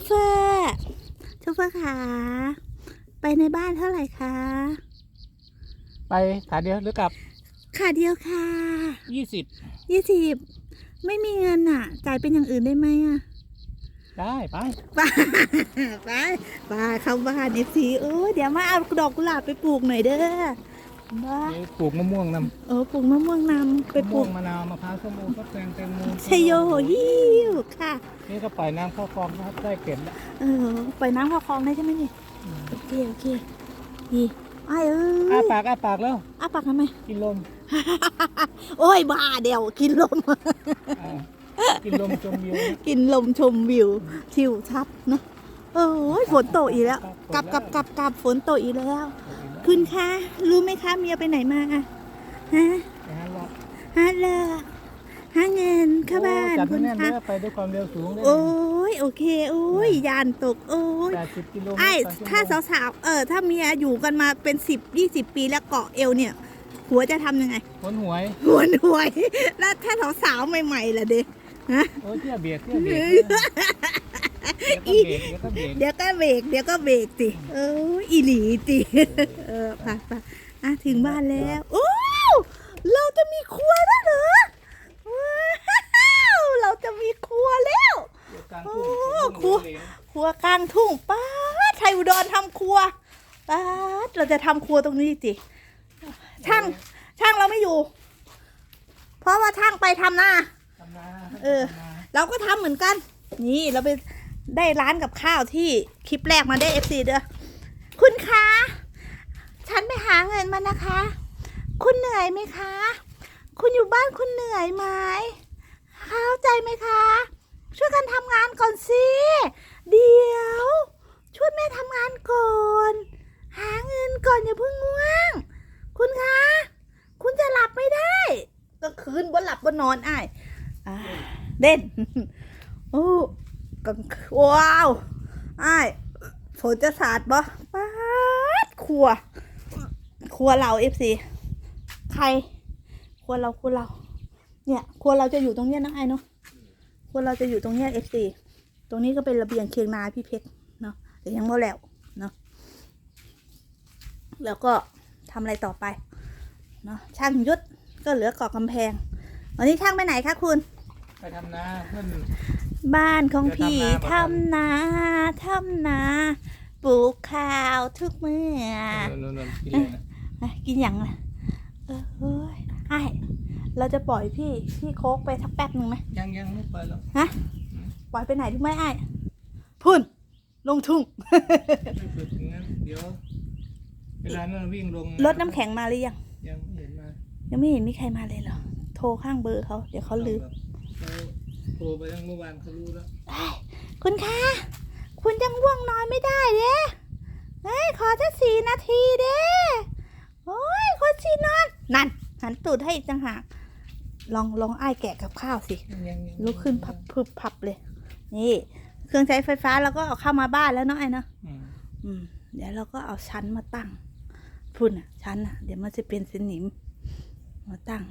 ฟเฟอร์โชเฟอร์ขาไปในบ้านเท่าไหร่คะไปขาเดียวหรือกลับขาเดียวค่ะยี่สิบยี่สิบไม่มีเงินอะ จ่ายเป็นอย่างอื่นได้ไหมอะ ได้ไปไปไปไปเข้าบ้านเอฟซีเออเดี๋ยวมาเอาดอกกุหลาบไปปลูกหน่อยเด้อ บ้าเดี๋ยวปลูกมะม่วงนำเออปลูกมะม่วงนำไปมะปลูม่วกงมะนาวมะพร้าวส้มโอก็แตงแตงโมชัยโยฮิวค่ะ นี่ก็ปล่อยน้ำเข้าคลองนะครับได้เก็บแล้วเออปล่อยน้ำเข้าคลองได้ใช่ไหมนี่โอเคโอเคดีไอ้เอ้อ้ายปากอ้าปากแล้วอ้าปากทำไม กินลมโอ้ยบ้าเดี๋ยวกินลม อ่ากินลมชมวิวนะกินลมชมวิวทิวทัศน์เนอะ โอ้ยฝนตกอีกแล้ว กลับกลับกลับกลับฝนตกอีกแล้ว คุณคะรู้ไหมคะเมียไปไหนมาอะฮะนะฮะว่าฮะเลอหาเงินเข้าบ้านโอ้จัดคุให้ณแน่นคะเลยไปด้วยความเร็วสูงได้โอ้ยโอเคโอ้ยยานตกโอ้ยแปดสิบกิโลเมตรไอ้ต่อชั่วโมงถ้าสาวๆเออ ถ้าเมียอยู่กันมาเป็นสิบยี่สิบปีแล้วเกาะเอวเนี่ยหัวจะทำยังไง ผลหวยหัวหน่วย แล้วถ้าสาวๆใหม่ๆล่ะเด็ฮะโอ้ยเที่ยวเบียดเที่ยวเบียด เดี๋ยวก็เบรกเดี๋ยวก็เบรกเดี๋ยวก็เบรกเดี๋ยวก็เบรกสิเอออีหลีสิเออไปไปอะถึงบ้านแล้วโอ้เราจะมีครัวแล้วเหรอว้าวเราจะมีครัวแล้วเดี๋ยวกลางโอ้ทุ่งครัวครัวกลางทุ่งป้าดไทยอุดรทำครัวป้าดเราจะทำครัวตรงนี้สิช่างช่างเราไม่อยู่ เพราะว่าช่างไปทำหน้าทำนาเออ เราก็ทำเหมือนกัน นี่เราไป ได้ร้านกับข้าวที่คลิปแรกมาได้เอฟซีเด้อคุณคะฉันไปหาเงินมานะคะ คุณเหนื่อยไหมคะ คุณอยู่บ้านคุณเหนื่อยไหมเข้าใจไหมคะ ช่วยกันทำงานก่อนสิ เดี๋ยว ช่วยแม่ทำงานก่อน หาเงินก่อนอย่าเพิ่งง่วง คุณคะ คุณจะหลับไม่ได้ ก็คืนบนหลับ บนนอนอ้ายเด่นโอ้ กังว้าวไอ้ายฝนจะสาดบ่ป๊าดครัว ครัวเราเอฟซีใคร ครัวเราครัวเรา เนี่ย ครัวเราจะอยู่ตรงเนี้ยนะไอ้เนาะ ครัวเราจะอยู่ตรงเนี้ยเอฟซีตรงนี้ก็เป็นระเบียงเคียงนาพี่เพชรเนาะแต่ยังไม่แล้วเนาะ แล้วก็ทำอะไรต่อไป เนาะ ช่างยุทธก็เหลือเกาะกำแพง วันนี้ช่างไปไหนคะคุณ ไปทำนาเพื่อน บ้านของพี่เดี๋ยวทำนาทำนาปลูกข้าวทุกเมื่อนนนกินเลยนะอะกินอย่างละเออเฮ้ยไอ้ายเราจะปล่อยพี่พี่โคกไปสักแป๊บหนึ่งไหมยังยังไม่ไปหรอกฮะปล่อยไปไหนทุกไหมไอ้ายพุ่น ลงทุ่งไม่ฝึกอย่างนั้นเดี๋ยวเวลานั้นวิ่งลงรถน้ำแข็งมาหรือยังยังไม่เห็นมายังไม่เห็นมีใครมาเลยเหรอโทรข้างเบอร์เขาเดี๋ยวเขาลืมเขา โทรไปตั้งเมื่อวานเขารู้แล้วเอ้ยคุณคะ คุณยังง่วงนอนไม่ได้เด้เฮ้ยขอแค่สี่นาทีเด้โอ้ยคนสีนอน นั่นหันตูดให้อีกต่างหากลองลองอ้ายแกะกับข้าวสิยังยังยังลุกขึ้นพับพึบพับเลย นี่ เครื่องใช้ไฟฟ้าเราก็เอาเข้ามาบ้านแล้วเนาะไอ้เนาะอืมอืม เดี๋ยวเราก็เอาชั้นมาตั้งพุ่นอะ ชั้นอะ เดี๋ยวมันจะเป็นสนิม มาตั้ง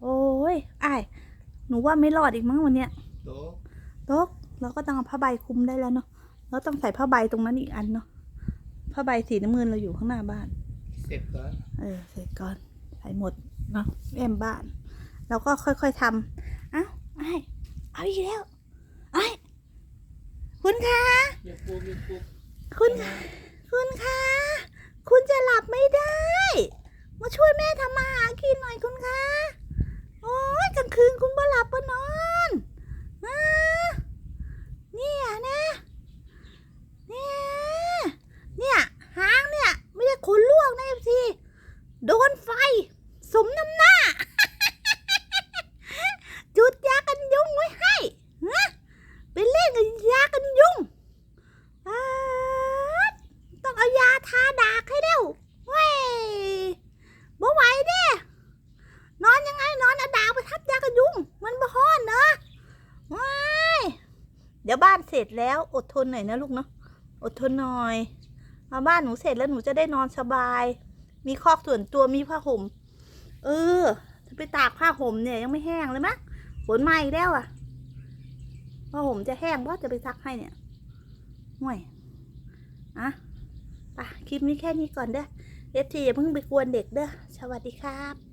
โอ้ยอ้ายหนูว่าไม่รอดอีกมั้งวันเนี้ยโตะโต๊ะเราก็ต้องเอาผ้าใบคลุมได้แล้วเนาะเราต้องใส่ผ้าใบตรงนั้นอีกอันเนาะผ้าใบสีน้ำเงินเราอยู่ข้างหน้าบ้าน เสร็จก่อนเออใส่ก่อนใส่หมดเนาะแอมบ้านเราก็ค่อยๆทำเอ้าไอ้เอาอีกแล้วไอ้คุณคะอย่าปลูกอย่าปลูกคุณคะคุณคะคุณจะหลับไม่ได้ มาช่วยแม่ทำมาหากินหน่อยคุณคะโอ้ยกลางคืนคุณบ่หลับบ่นอนนะเนี่ยนะเนี่ยเนี่ยหางเนี่ย ไม่ได้ขนลวกนะเอฟซี โดนไฟ สมน้ำหน้า จุดยากันยุงไว้ให้ฮะไปเล่นกับยากันยุงต้องเอายาทาดากให้เร็วเว้ยบ่ไหวเด้นอนยังไงนอนเอาดาวไปทับยากันยุง มันบ่ฮ้อนเนอะว้ายเดี๋ยวบ้านเสร็จแล้ว อดทนหน่อยนะลูกเนาะอดทนหน่อย มาบ้านหนูเสร็จแล้วหนูจะได้นอนสบาย มีคอกส่วนตัวมีผ้าห่ม เออ จะไปตากผ้าห่มเนี่ยยังไม่แห้งเลยมั้งฝนมาอีกแล้วอะผ้าห่มจะแห้งเพราะจะไปซักให้เนี่ยห่วยอะไปะคลิปนี้แค่นี้ก่อนเด้อเอฟทีอย่าเพิ่งไปกวนเด็กเด้อสวัสดีครับ